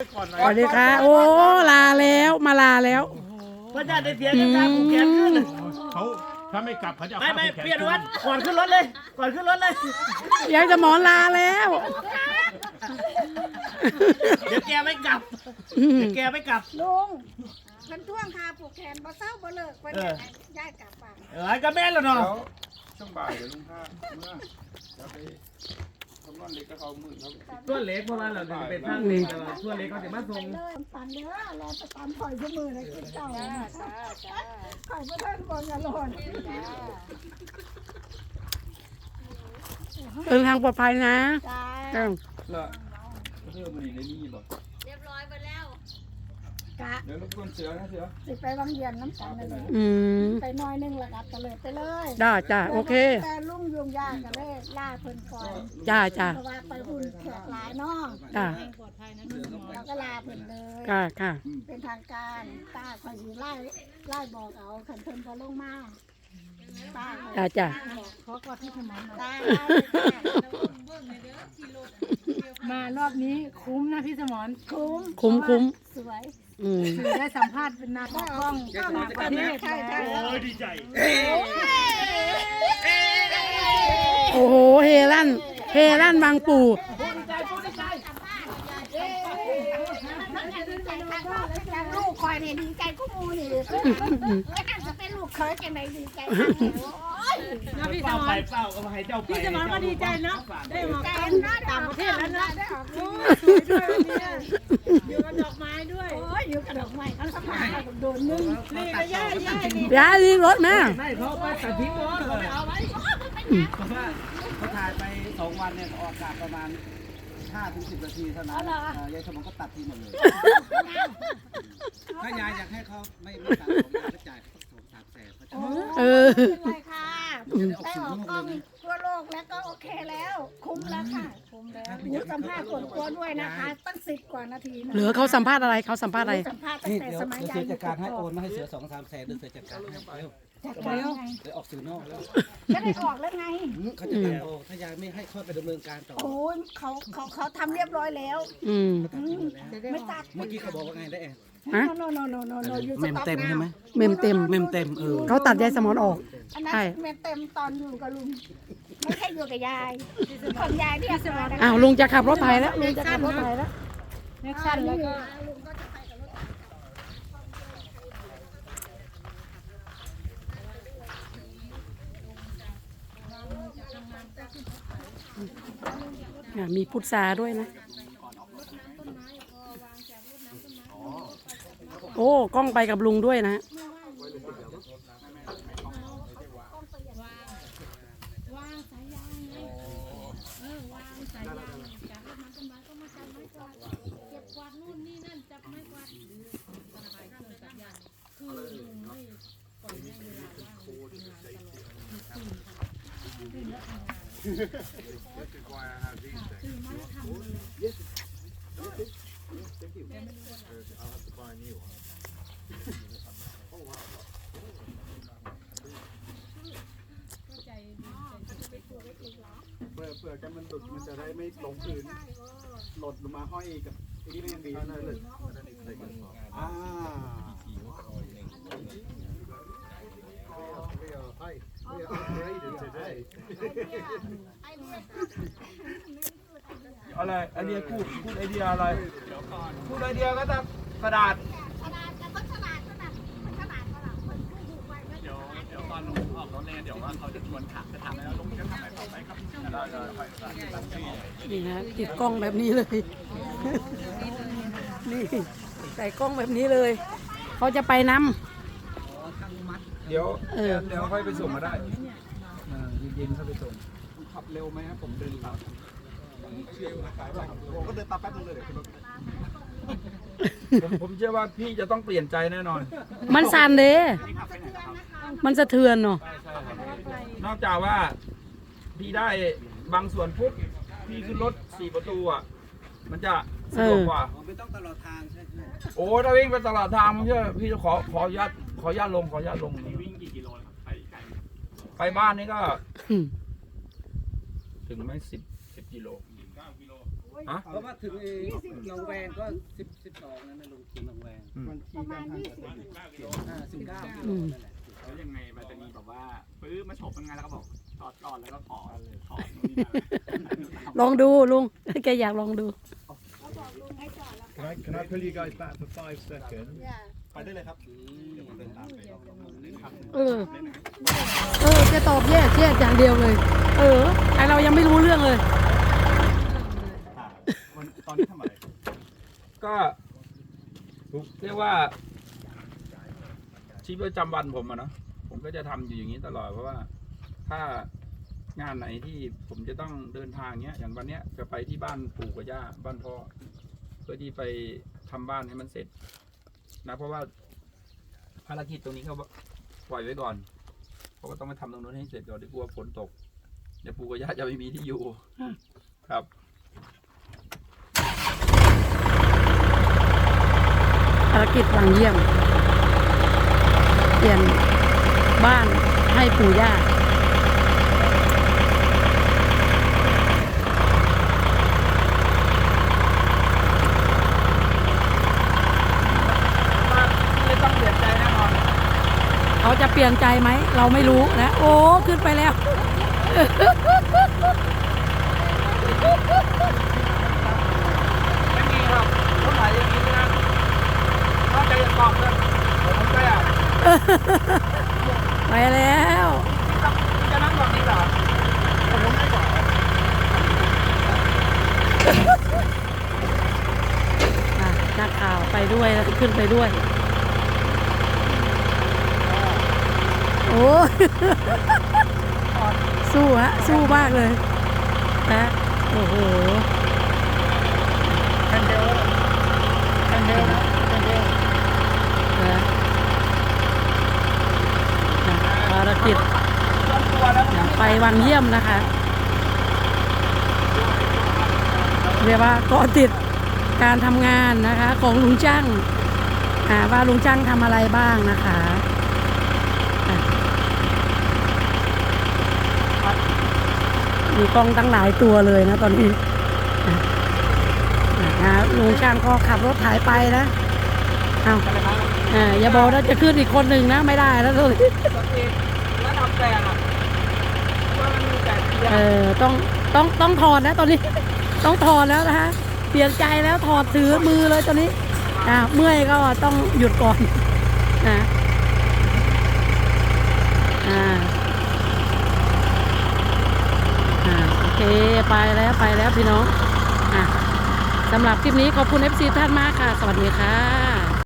สวัสดีค่ะ โอ้ลาแล้วมาลาแล้วเพื่อนญาติได้เสียกันตามผูกแขนขึ้นเขาถ้าไม่กลับเขาจะเอาไม่ผ้าไม่ผูกแขนเปลี่ยนวัดก่อนขึ้นรถเลยก่อนขึ้นรถเลยยายจะหมอนลาแล้วเดี๋ยวแกไม่กลับอืมเดี๋ยวแกไม่กลับลุงมันท่วงคาผูกแขนบ่เศร้าบ่เลิกบ่เนี่ยย้ายกลับบ้านเออก็แม่นแล้วเนาะแล้วช่วงบ่ายเดี๋ยวลุงพาเมื่อจะไปทำ นอนเล็กก็เขาหมื่นครับตัวเล็กเพราะว่าเราจะไปทางเล็กแต่ว่าตัวเล็กเขาจะมาส่งเลยปันเด้อรอไปตามข่อยชั่วมือเลยกินเจ้าข่อยบ่ทันบ่อย่าหล่นเดินทางปลอดภัยนะจ้าเออแล้วเพื่อมันได้มีบ่กะเดี๋ยวรบกวนเสือนะเสือสิไปวังเย็นน้ำกันนั่นแหละอืมไปหน้อยหนึงแล้วก็ตะเลยไปเลยได้จ้าโอเค แต่ลุงยุงยากก็เลยล่าเพิ่นก่อนจ้าจ้าเพราะว่าไปหุ่นแขกหลายน้องจ้าเราก็ลาเพิ่นเลย ค่ะค่ะเป็นทางการตาคอยสิไล่ไล่บอกเอาขันเพิ่นพอลงมาตาจ้าจ้าขอกอดที่สมองตามารอบนี้คุ้มนะพี่สมรคุ้มคุ้มคุ้ม สวยอืมคือได้สัมภาษณ์เป็นนาตากล้องต่างประเทศใช่ใช่โอ้ยดีใจโอ้โหเฮลั่นเฮลั่นบางปู่ลูกคอยเนี่ยดีใจกูมูนี่แล้วจะเป็นลูกเคยจังไหนดีใจโอ้ยนะพี่สเป้ามไปรเป้าก็มาให้เจ้าไปพี่สมรก็ดีใจเนาะได้ออกใจกล้องนะต่างประเทศแล้วเนาะได้ออกโอ้ลูกยสวยด้วย ยโดนนึ่งนี่ก็ย่าย่านี่ย้ายรีบรถนะไม่เขาไปตัดทิ้งหมดเขาไม่เอาไว้เพราะว่าเขาถ่ายไปสองวันเนี่ยออกอากาศประมาณ5ถึง10นาทีเท่านั้นยายสมองก็ตัดทิ้งหมดเลย ถ้ายายอยากให้เขาไม่ไม่ตัดผมยายก็จ่ายเขาสองสามแสนเขาจะเออ เหลือเขาสัมภาษณ์อะไรเขาสัมภาษณ์อะไร สัมภาษณ์ตั้งนี่แต่เดี๋ยวสมัยเดี๋ยวยาเสืยอจัดการให้โอนมาให้เสือสองสามแสนเดี๋ยวเสือจัดการให้เร็วจัดการยังไงเดี๋ยวออกสื่อนอกแล้วจะได้ออกแล้วไง เขาจะการโอถ้ายายไม่ให้ค่อยไปดำเนินการต่อโอ้ยเขาเขาเขาทำเรียบร้อยแล้ว อืม อืมไม่ตัดเมื่อกี้เขาบอกว่าไงได้แอนฮะ โนโนโนโนโนอยู่สเมมต็อกเต็มใช่ไหมเมมเต็ม เมมเต็มเออเขาตัดยายสมอนออก อันนั้นใช่ เมมเต็มตอนอยู่กับลุง ไม่ใช่อยู่กับยายคนยายเรียกมานะคะอ้าวลุงจะขับรถไถแล้วลุงจะขับรถไถแล้ว แอคชั่นแล้วก็อะมีพุทราด้วยนะ โอ้กล้องไปกับลุงด้วยนะวา เลยเปลือเปลือกกันมันดุดมันจะได้ไม่ลงพื้นหลดลงมาห้อยกับไอ้นี่ไม่ยังดีนั่นเลยอ่า อะไรไอเดียพูดพูดไอเดียอะไรพูดไอเดียก็ต้องกระดาษฉลาดแต่ก็ฉลาดขนาดมันฉลาดขนาดคนผู้ถูกไว้ไม่เดี๋ยวเดี๋ยวตอนลุงออกรถเนี่ยเดี๋ยวว่าเขาจะชวนถามจะถามแล้วลุงจะทำอะไรต่อไปครับนี่นะติดกล้องแบบนี้เลย นี่ใส่กล้องแบบนี้เลย เขาจะไปนเดี๋ยวเออเดี๋ยวค่อยไปส่งมาได้อ่าเย็นๆค่อยไปส่งขับเร็วไหมครับผมเดินตาม ผมก็เดินตามแป๊บนึงเลยเดี๋ยวขึ้นรถผมผมเชื่อว่าพี่จะต้องเปลี่ยนใจแน่นอนำมันสั่นเด้มันสะเทือนเนาะนอกจากว่าพี่ได้บางส่วนปุ๊บพี่ขึ้นรถสี่ประตูอะ มันจะสะดวกกว่าผมไม่ต้องตลอดทางใช่ไหมโอ้ถ้าวิ่งไปตลาดทางผมเชื่อพี่จะขอขออนุญาตขออนุญาตลงขออนุญาตลง วิ่งกี่กิโลครับไปไกลไปบ้านนี่ก็อืมถึงไหม่สิบสิบกิโลโอ้ ฮะ เพราะว่าถึงไอ้หนองแวงก็สิบสิบสองนั่นนะลุงถึงหนองแวงประมาณยี่สิบห้าสิบเก้ากิโลนั่นแหละแล้วยังไงมันจะมีแบบว่าปื้อมาฉกยังไงแล้วก็บอกจอดก่อนแล้วก็ขอถอดลองดูลุง แกอยากลองดูเขาบอกลุงให้จอดแล้ว Can I, can I pull you guys back for five seconds? อย่าไปได้เลยครับเออ เออแกตอบแยกแยกอย่างเดียวเลย เออไอเรายังไม่รู้เรื่องเลย วันตอนนี้ทำอะไร ก็เรียกว่าชีวิตประจำวันผมอะเนาะผมก็จะทำอยู่อย่างนี้ตลอดเพราะว่าถ้างานไหนที่ผมจะต้องเดินทางเนี้ย อย่างวันเนี้ยจะไปที่บ้านปู่กับย่าบ้านพ่อเพื่อที่ไปทำบ้านให้มันเสร็จ นะ เพราะว่าภารกิจตรงนี้เขาปล่อยไว้ก่อนเพราะว่าต้องไปทำตรงนู้นให้เสร็จก่อนเดี๋ยวกลัวฝนตกเดี๋ยวปู่กับย่าจะไม่มีที่อยู่ ครับ ภารกิจวังเยี่ยม เปลี่ยนบ้านให้ปู่ย่าไม่ต้องเปลี่ยนใจแน่นอนเขาจะเปลี่ยนใจไหม เราไม่รู้นะ โอ้ ขึ้นไปแล้ว ไม่มีครับเขาถ่ายอย่างนี้นะถ้าใจจะตอบเลยผมก็อยาก ไปแล้วจะนั่งแบบนี้เหรอผมไม่บอกอะนักข่าวไปด้วยแล้วขึ้นไปด้วย โอ้สู้ฮะ สู้มากเลยนะโอ้โหแคนเดลแคนเดลนะแคนเดล นะนะภาร กิจอย่างไปวังเยี่ยมนะคะ เรียกว่ากาะติดการทำงานนะคะ ของลุงจ้างอ่าว่าลุงจ้างทำอะไรบ้างนะคะอะมีกล้องตั้งหลายตัวเลยนะตอนนี้อะลุงจ้างก็ขับรถถ่ายไปนะเอาอ่าอย่าบอกนะจะขึ้นอีกคนหนึ่งนะ ไม่ได้แล้วเลย เกตระดับแปดอะว่ามันมีแต่เพียงเออต้องต้องต้องถอดแล้วตอนนี้ ต้องถอดแล้วนะคะเปลี่ยนใจแล้วถอดถือมือเลยตอนนี้อ่าเมื่อยก็ต้องหยุดก่อนนะอ่าอ่าโอเคไปแล้วไปแล้วพี่น้องอะสำหรับคลิปนี้ขอบคุณ FC ท่านมากค่ะ สวัสดีค่ะ